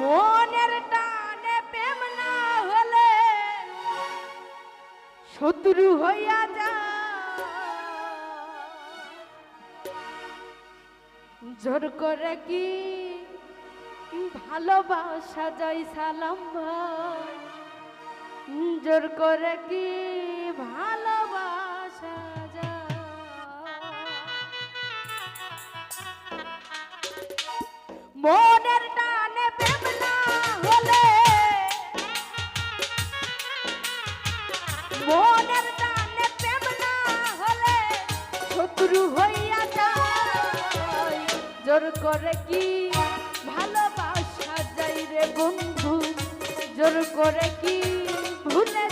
মনের টানে প্রেম না হলে শত্রু হইয়া যা। জোর করে কি ভালোবাসা যায় সালাম ভাই? জোর করে কি ভালোবাসা মনের হলে মনের টানে প্রেম হলে শত্রু হইয়া জোর করে কি ভালোবাসা যাই রে বন্ধু? জোর করে কি ভুলে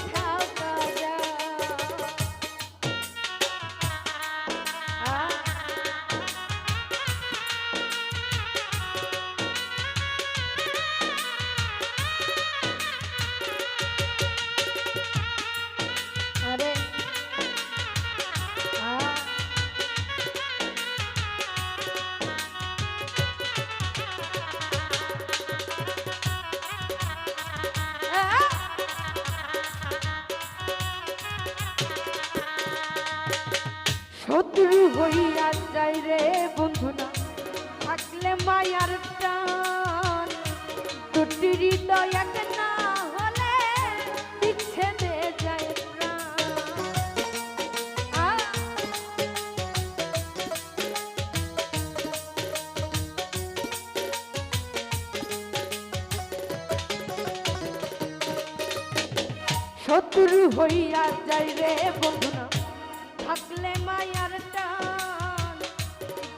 বন্ধু না, থাকলে মায়ার টান দুটি হৃদয় না হলে বিচ্ছেদে যায় শত্রু হইয়া যাই রে বন্ধুনা থাকলে মায়ার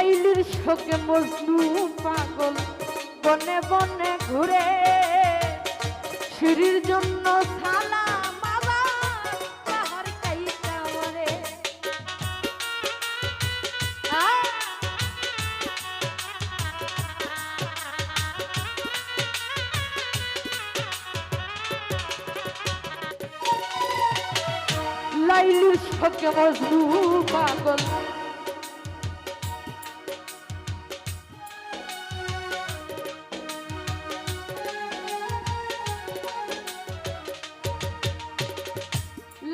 লাইলির শোকে মজনু পাগল বনে বনে ঘুরে। সিঁড়ির জন্য মরে। লাইলির শোকে মজনু পাগল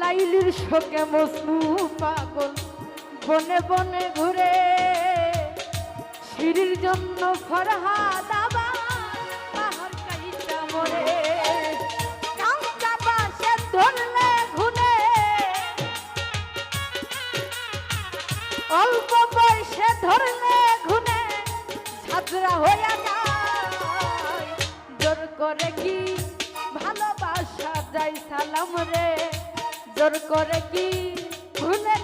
লাইলির শোকে মজনু পাগল। বনে বনে ঘুরে সিঁড়ির জন্য বয়সে ধরলে ঘুনে ছাত্রা হইয়া জোর করে কি ভালোবাসা যাই সালাম রে। জোর করে কি ভুলে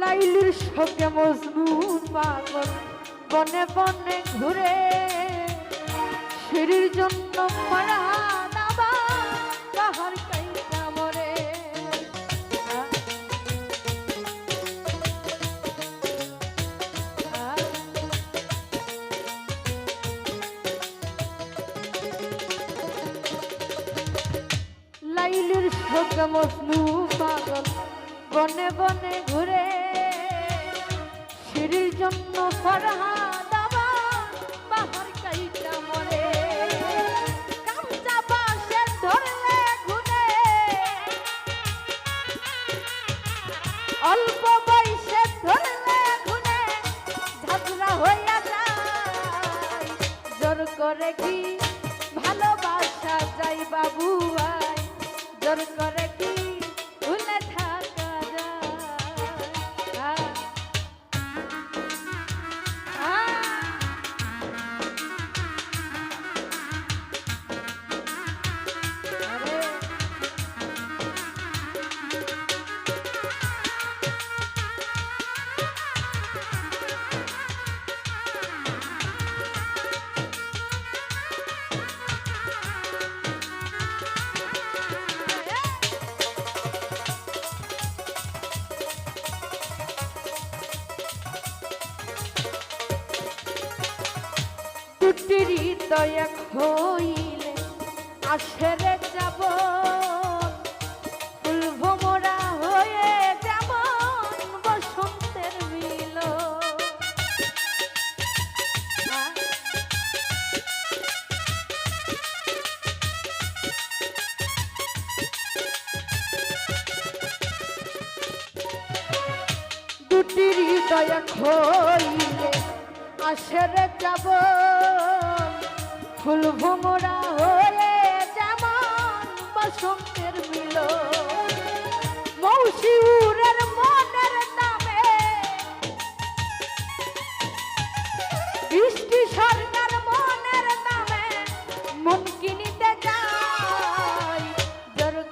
লাইলির সঙ্গে মজনুন পাগল বনে বনে ঘুরে সিঁড়ির জন্য মারা মজনু পাগল বনে বনে ঘুরে। সিঁড়ির জন্য ফরহা দাবা বাহার কাইটা মরে। কামচা বাসে ধরলে ঘুরে। অল্প বয়সে ধরলে ঘুরে, ঝাঁঝরা হইয়া যায়। জোর করে কি ভালোবাসা যাই বাবু? করে কি দুটি হৃদয় হইলে আসরে যাব। ফুল ভোমরা হয়ে যেমন বসন্তের মিল দুটি হৃদয় আসরে যাব ফুল ভোমরা হয়ে যেমন বসন্তের মিল মৌসিউরের মনের দামে বৃষ্টি সরকার মনের দামে মন কিনিতে যাই।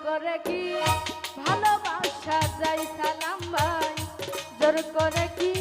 করে কি ভালোবাসা যাই সালাম ভাই? জোর করে কি